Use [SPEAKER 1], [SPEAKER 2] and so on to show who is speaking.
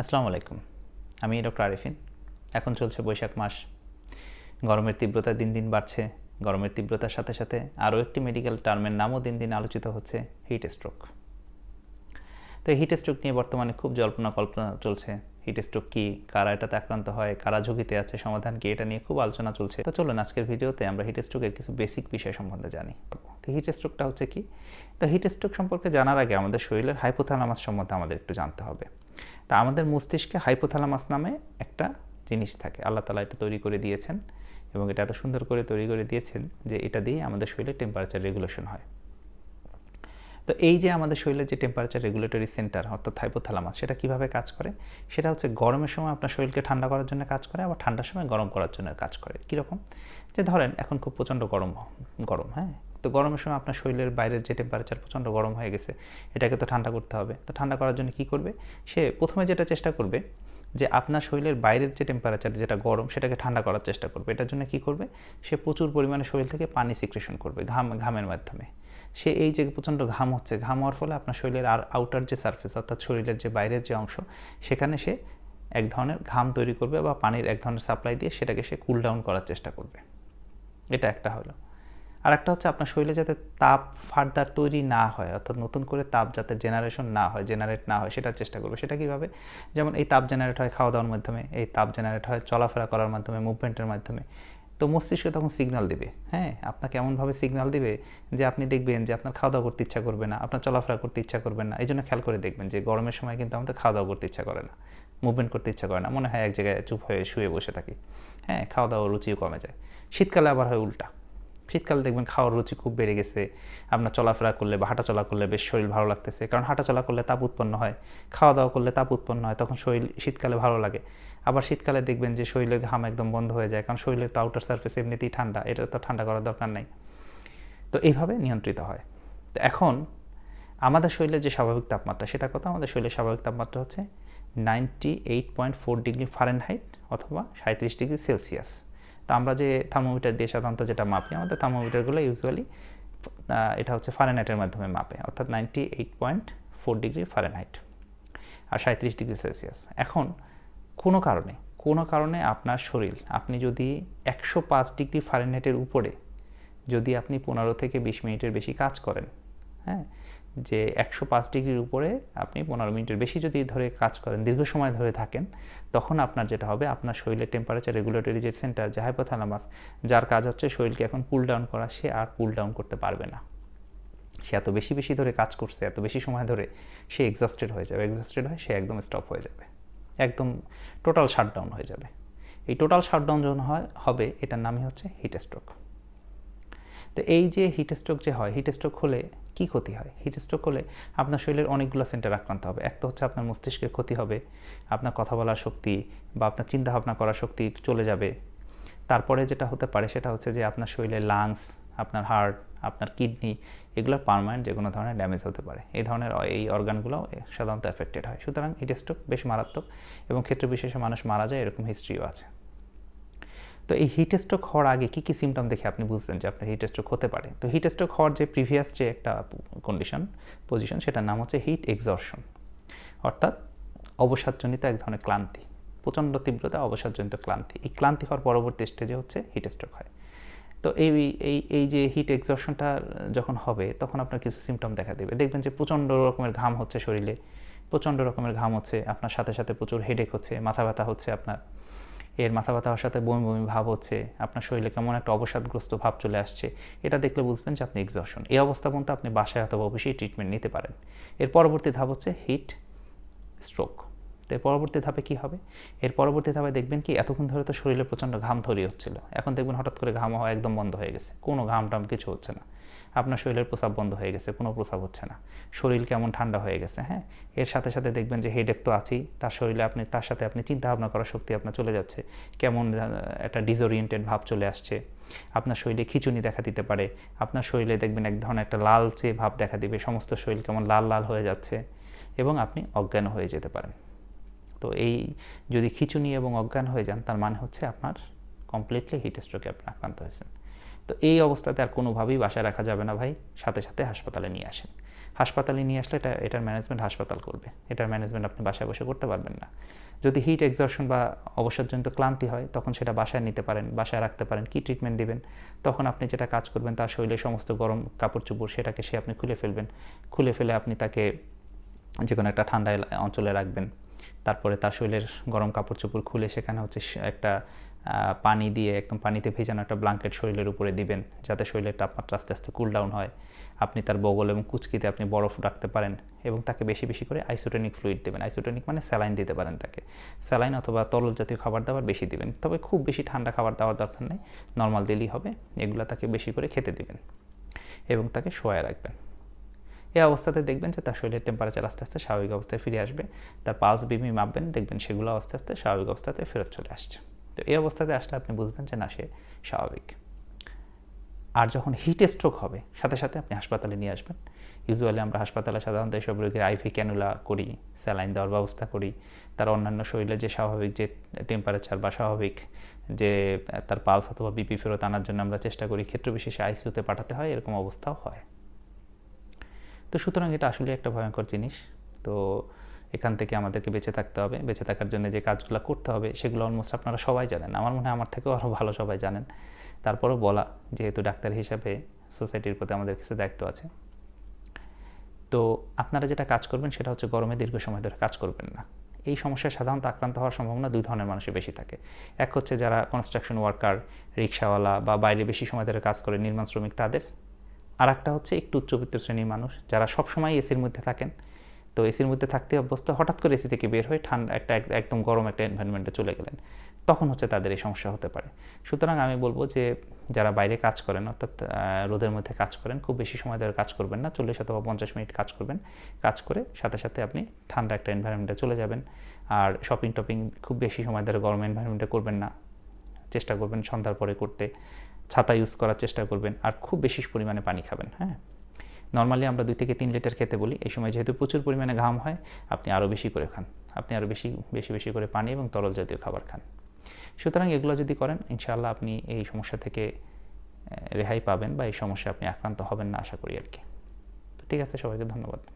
[SPEAKER 1] আসসালামু আলাইকুম। আমি ডক্টর আরিফিন। এখন চলছে বৈশাখ মাস। গরমের তীব্রতা দিন দিন বাড়ছে। গরমের তীব্রতার সাথে সাথে আরও একটি মেডিকেল টার্মের নামও দিন দিন আলোচিত হচ্ছে হিট স্ট্রোক তো হিট স্ট্রোক নিয়ে বর্তমানে খুব জল্পনা কল্পনা চলছে। হিট স্ট্রোক কী, কারা এটাতে আক্রান্ত হয়, কারা ঝুঁকিতে আছে, সমাধান কি, এটা নিয়ে খুব আলোচনা চলছে। তো চলুন আজকের ভিডিওতে আমরা হিট স্ট্রোকের কিছু বেসিক বিষয় সম্বন্ধে জানি। তো হিট স্ট্রোকটা হচ্ছে কি? তো হিট স্ট্রোক সম্পর্কে জানার আগে আমাদের শরীরের হাইপোথ্যালামাস সম্বন্ধে আমাদের একটু জানতে হবে। তা আমাদের মস্তিষ্কে হাইপোথ্যালামাস নামে একটা জিনিস থাকে, আল্লাহ তালা এটা তৈরি করে দিয়েছেন এবং এটা এত সুন্দর করে তৈরি করে দিয়েছেন যে এটা দিয়ে আমাদের শরীরে টেম্পারেচার রেগুলেশন হয়। তো এই যে আমাদের শরীরের যে টেম্পারেচার রেগুলেটরি সেন্টার অর্থাৎ হাইপোথ্যালামাস সেটা কীভাবে কাজ করে? সেটা হচ্ছে গরমের সময় আপনার শরীরকে ঠান্ডা করার জন্য কাজ করে, আবার ঠান্ডার সময় গরম করার জন্য কাজ করে। কীরকম? যে ধরেন, এখন খুব প্রচণ্ড গরম গরম হ্যাঁ? তো গরমের সময় আপনার শরীরের বাইরের যে টেম্পারেচার প্রচণ্ড গরম হয়ে গেছে, এটাকে তো ঠান্ডা করতে হবে। তো ঠান্ডা করার জন্য কী করবে? সে প্রথমে যেটা চেষ্টা করবে, যে আপনার শরীরের বাইরের যে টেম্পারেচার যেটা গরম, সেটাকে ঠান্ডা করার চেষ্টা করবে। এটার জন্য কী করবে? সে প্রচুর পরিমাণে শরীর থেকে পানি সিক্রেশন করবে, ঘাম, ঘামের মাধ্যমে। সে এই যে প্রচণ্ড ঘাম হচ্ছে, ঘাম হওয়ার ফলে আপনার শরীরের আর আউটার যে সারফেস অর্থাৎ শরীরের যে বাইরের যে অংশ, সেখানে সে এক ধরনের ঘাম তৈরি করবে বা পানির এক ধরনের সাপ্লাই দিয়ে সেটাকে সে কুল ডাউন করার চেষ্টা করবে। এটা একটা হলো। আর একটা হচ্ছে আপনার শরীরে যাতে তাপ ফার্দার তৈরি না হয়, অর্থাৎ নতুন করে তাপ যাতে জেনারেশন না হয় জেনারেট না হয়, সেটার চেষ্টা করবে। সেটা কীভাবে? যেমন এই তাপ জেনারেট হয় খাওয়া দাওয়ার মাধ্যমে, এই তাপ জেনারেট হয় চলাফেরা করার মাধ্যমে মুভমেন্টের মাধ্যমে। তো মস্তিষ্ক তখন সিগনাল দিবে। হ্যাঁ আপনাকে এমনভাবে সিগনাল দিবে যে আপনি দেখবেন যে আপনার খাওয়া দাওয়া করতে ইচ্ছা করবে না, আপনার চলাফেরা করতে ইচ্ছা করবে না। এই জন্য খেয়াল করে দেখবেন যে গরমের সময় কিন্তু আমাদের খাওয়া দাওয়া করতে ইচ্ছা করে না মুভমেন্ট করতে ইচ্ছা করে না। মনে হয় এক জায়গায় চুপ হয়ে শুয়ে বসে থাকি। হ্যাঁ খাওয়া দাওয়ার রুচিও কমে যায়। শীতকালে আবার হয় উল্টা। শীতকালে দেখবেন খাওয়ার রুচি খুব বেড়ে গেছে, আপনার চলাফেরা করলে বা হাঁটা চলা করলে বেশ শরীর ভালো লাগতেছে। কারণ হাঁটা চলা করলে তাপ উৎপন্ন হয় খাওয়া দাওয়া করলে তাপ উৎপন্ন হয়, তখন শরীর শীতকালে ভালো লাগে। আবার শীতকালে দেখবেন যে শরীরের ঘাম একদম বন্ধ হয়ে যায়, কারণ শরীরের তো আউটার সার্ফেস এমনিতেই ঠান্ডা, এটা তো ঠান্ডা করার দরকার নেই। তো এইভাবে নিয়ন্ত্রিত হয়। তো এখন আমাদের শরীরের যে স্বাভাবিক তাপমাত্রা সেটা কত আমাদের শরীরের স্বাভাবিক তাপমাত্রা হচ্ছে ninety eight point four degree Fahrenheit অথবা সাঁত্রিশ ডিগ্রি সেলসিয়াস তো আমরা যে থার্মোমিটার দিয়ে সাধারণত যেটা মাপি, আমাদের থার্মোমিটারগুলো ইউজুয়ালি এটা হচ্ছে ফারেনহাইটের মাধ্যমে মাপে, অর্থাৎ ninety eight point four degree Fahrenheit আর সাঁত্রিশ ডিগ্রি সেলসিয়াস এখন কোনো কারণে কোনো কারণে আপনার শরীর, আপনি যদি একশো পাঁচ ডিগ্রি ফারেনহাইটের উপরে যদি আপনি পনেরো থেকে বিশ মিনিটের বেশি কাজ করেন হ্যাঁ? যে একশো পাঁচ ডিগ্রির উপরে আপনি পনেরো মিনিটের বেশি যদি ধরে কাজ করেন, দীর্ঘ সময় ধরে থাকেন, তখন আপনার যেটা হবে, আপনার শরীরের টেম্পারেচার রেগুলেটরি যে সেন্টার যে হাইপোথ্যালামাস যার কাজ হচ্ছে শরীরকে এখন কুল ডাউন করা, সে আর কুল ডাউন করতে পারবে না। সে এত বেশি বেশি ধরে কাজ করছে, এত বেশি সময় ধরে সে এক্সস্টেড হয়ে যাবে এক্সস্টেড হয় সে একদম স্টপ হয়ে যাবে। একদম টোটাল শাটডাউন হয়ে যাবে। এই টোটাল শাটডাউন যখন হয়, হবে, এটার নামই হচ্ছে হিট স্ট্রোক তো এই যে হিট স্ট্রোক যে হয় হিট স্ট্রোক হলে কী ক্ষতি হয়? হিট স্ট্রোক হলে আপনার শরীরের অনেকগুলো সেন্টার আক্রান্ত হবে। এক তো হচ্ছে আপনার মস্তিষ্কের ক্ষতি হবে, আপনার কথা বলার শক্তি বা আপনার চিন্তা ভাবনা করার শক্তি চলে যাবে। তারপরে যেটা হতে পারে সেটা হচ্ছে যে আপনার শরীরের লাংস আপনার হার্ট আপনার কিডনি এগুলোর পারমানেন্ট যে কোনো ধরনের ড্যামেজ হতে পারে। এই ধরনের এই অর্গানগুলো সাধারণত এফেক্টেড হয়। সুতরাং হিট স্ট্রোক বেশ মারাত্মক এবং ক্ষেত্র বিশেষে মানুষ মারা যায়, এরকম হিস্ট্রিও আছে। তো এই হিট স্ট্রোক হওয়ার আগে কী কী সিমটম দেখে আপনি বুঝবেন যে আপনার হিট স্ট্রোক হতে পারে? তো হিট স্ট্রোক হওয়ার যে প্রিভিয়াস যে একটা কন্ডিশন পজিশন সেটার নাম হচ্ছে হিট এক্সর্শন অর্থাৎ অবসাদজনিত এক ধরনের ক্লান্তি, প্রচণ্ড তীব্রতা, অবসাদজনিত ক্লান্তি। এই ক্লান্তি হওয়ার পরবর্তী স্টেজে হচ্ছে হিট স্ট্রোক হয়। তো এই এই এই যে হিট এক্সর্শনটা যখন হবে, তখন আপনার কিছু সিমটম দেখা দেবে। দেখবেন যে প্রচণ্ড রকমের ঘাম হচ্ছে শরীরে, প্রচণ্ড রকমের ঘাম হচ্ছে, আপনার সাথে সাথে প্রচুর হেডেক হচ্ছে, মাথা ব্যথা হচ্ছে আপনার। এর মাথা ব্যথা হওয়ার সাথে বমি বমি ভাব হচ্ছে, আপনার শরীরে কেমন একটা অবসাদগ্রস্ত ভাব চলে আসছে, এটা দেখলে বুঝবেন যে আপনি এক্সর্শন এই অবস্থা পর্যন্ত আপনি বাসায় অথবা অবশ্যই ট্রিটমেন্ট নিতে পারেন। এর পরবর্তী ধাপ হচ্ছে হিট স্ট্রোক তো পরবর্তী ধাপে কি হবে? এর পরবর্তী ধাপে দেখবেন কি এতক্ষণ ধরে তো শরীরে প্রচণ্ড ঘাম ধরি হচ্ছিল। এখন দেখবেন হঠাৎ করে ঘাম হওয়া একদম বন্ধ হয়ে গেছে। কোনো ঘাম টাম কিছু হচ্ছে না। আপনার শরীরের প্রসাব বন্ধ হয়ে গেছে, কোনো প্রসাব হচ্ছে না। শরীর কেমন ঠান্ডা হয়ে গেছে হ্যাঁ? এর সাথে সাথে দেখবেন যে হেডেক তো আছেই। তার শরীরে আপনি, তার সাথে আপনি চিন্তা ভাবনা করার শক্তি আপনার চলে যাচ্ছে। কেমন একটা ডিসওরিয়েন্টেড ভাব চলে আসছে। আপনার শরীরে খিচুনি দেখা দিতে পারে। আপনার শরীরে দেখবেন এক ধরনের একটা লালচে ভাব দেখা দিবে। সমস্ত শরীর কেমন লাল লাল হয়ে যাচ্ছে। এবং আপনি অজ্ঞান হয়ে যেতে পারেন। তো এই যদি খিচুনি এবং অজ্ঞান হয়ে যান, তার মানে হচ্ছে আপনার কমপ্লিটলি হিট স্ট্রোকে আপনি আক্রান্ত হয়েছেন। তো এই অবস্থাতে আর কোনোভাবেই বাসায় রাখা যাবে না ভাই, সাথে সাথে হাসপাতালে নিয়ে আসেন। হাসপাতালে নিয়ে আসলে এটা, এটার ম্যানেজমেন্ট হাসপাতাল করবে। এটার ম্যানেজমেন্ট আপনি বাসায় বসে করতে পারবেন না। যদি হিট এক্সর্শন বা অবসরজনিত ক্লান্তি হয়, তখন সেটা বাসায় নিতে পারেন, বাসায় রাখতে পারেন, কী ট্রিটমেন্ট দিবেন? তখন আপনি যেটা কাজ করবেন, তার শরীরে সমস্ত গরম কাপড় চোপড় সেটাকে সে আপনি খুলে ফেলবেন। খুলে ফেলে আপনি তাকে যে কোনো একটা ঠান্ডা অঞ্চলে রাখবেন। তারপরে তার শরীরের গরম কাপড় চোপড় খুলে সেখানে হচ্ছে একটা পানি দিয়ে একদম পানিতে ভেজানো একটা ব্লাঙ্কেট শরীরের উপরে দিবেন, যাতে শরীরের তাপমাত্রা আস্তে আস্তে কুল ডাউন হয়। আপনি তার বগল এবং কুচকিতে আপনি বরফ রাখতে পারেন এবং তাকে বেশি বেশি করে আইসোটোনিক ফ্লুইড দেবেন। আইসোটোনিক মানে স্যালাইন দিতে পারেন তাকে। স্যালাইন অথবা তরল জাতীয় খাবার দাবার বেশি দিবেন, তবে খুব বেশি ঠান্ডা খাবার দাবার দরকার নেই। নর্মাল দিলেই হবে, এগুলো তাকে বেশি করে খেতে দিবেন এবং তাকে শোয়ায় রাখবেন। এই অবস্থাতে দেখবেন যে তার শরীরের টেম্পারেচার আস্তে আস্তে স্বাভাবিক অবস্থায় ফিরে আসবে। তার পালস বিমি মাপবেন, দেখবেন সেগুলো আস্তে আস্তে স্বাভাবিক অবস্থাতে ফেরত চলে আসছে। তো এই অবস্থাতে আসলে আপনি বুঝবেন যে না, সে স্বাভাবিক। আর যখন হিট স্ট্রোক হবে, সাথে সাথে আপনি হাসপাতালে নিয়ে আসবেন। ইউজুয়ালি আমরা হাসপাতালে সাধারণত এসব রোগীর আইভি ক্যানুলা করি স্যালাইন দেওয়ার ব্যবস্থা করি। তার অন্যান্য শরীরে যে স্বাভাবিক যে টেম্পারেচার বা স্বাভাবিক যে, তার পালস অথবা বিপি ফেরত আনার জন্য আমরা চেষ্টা করি ক্ষেত্র বিশেষে আইসিউতে পাঠাতে হয়, এরকম অবস্থাও হয়। তো সুতরাং এটা আসলে একটা ভয়ঙ্কর জিনিস। তো এখান থেকে আমাদেরকে বেঁচে থাকতে হবে। বেঁচে থাকার জন্য যে কাজগুলো করতে হবে, সেগুলো অলমোস্ট আপনারা সবাই জানেন। আমার মনে হয় আমার থেকেও আরও ভালো সবাই জানেন। তারপরেও বলা, যেহেতু ডাক্তার হিসাবে সোসাইটির প্রতি আমাদের কিছু দায়িত্ব আছে। তো আপনারা যেটা কাজ করবেন, সেটা হচ্ছে গরমে দীর্ঘ সময় ধরে কাজ করবেন না। এই সমস্যায় সাধারণত আক্রান্ত হওয়ার সম্ভাবনা দুই ধরনের মানুষের বেশি থাকে। এক হচ্ছে যারা কনস্ট্রাকশন ওয়ার্কার রিক্সাওয়ালা বা বাইরে বেশি সময় ধরে কাজ করে, নির্মাণ শ্রমিক, তাদের আর একটা হচ্ছে একটু উচ্চবিত্ত শ্রেণির মানুষ যারা সবসময় এসির মধ্যে থাকেন। তো এসির মধ্যে থাকতে অভ্যস্ত, হঠাৎ করে এসি থেকে বের হয়ে ঠান্ডা একটা এক- একদম গরম একটা এনভায়রনমেন্টে চলে গেলেন। তখন হচ্ছে তাদের এই সমস্যা হতে পারে। সুতরাং আমি বলব যে, যারা বাইরে কাজ করেন, অর্থাৎ রোদের মধ্যে কাজ করেন, খুব বেশি সময় ধরে কাজ করবেন না। চল্লিশ অথবা পঞ্চাশ মিনিট কাজ করবেন। কাজ করে সাথে সাথে আপনি ঠান্ডা একটা এনভায়রনমেন্টে চলে যাবেন। আর শপিং টপিং খুব বেশি সময় ধরে গরম এনভায়রনমেন্টে করবেন না। চেষ্টা করবেন সন্ধ্যার পরে করতে। ছাতা ইউজ করার চেষ্টা করবেন আর খুব বেশি পরিমাণে পানি খাবেন হ্যাঁ? নর্মালি আমরা দুই থেকে তিন লিটার খেতে বলি। এই সময় যেহেতু প্রচুর পরিমাণে ঘাম হয়, আপনি আরও বেশি করে খান। আপনি আরও বেশি বেশি বেশি করে পানি এবং তরল জাতীয় খাবার খান। সুতরাং এগুলো যদি করেন, ইনশাআল্লাহ আপনি এই সমস্যা থেকে রেহাই পাবেন বা এই সমস্যা আপনি আক্রান্ত হবেন না, আশা করি আর কি। তো ঠিক আছে, সবাইকে ধন্যবাদ।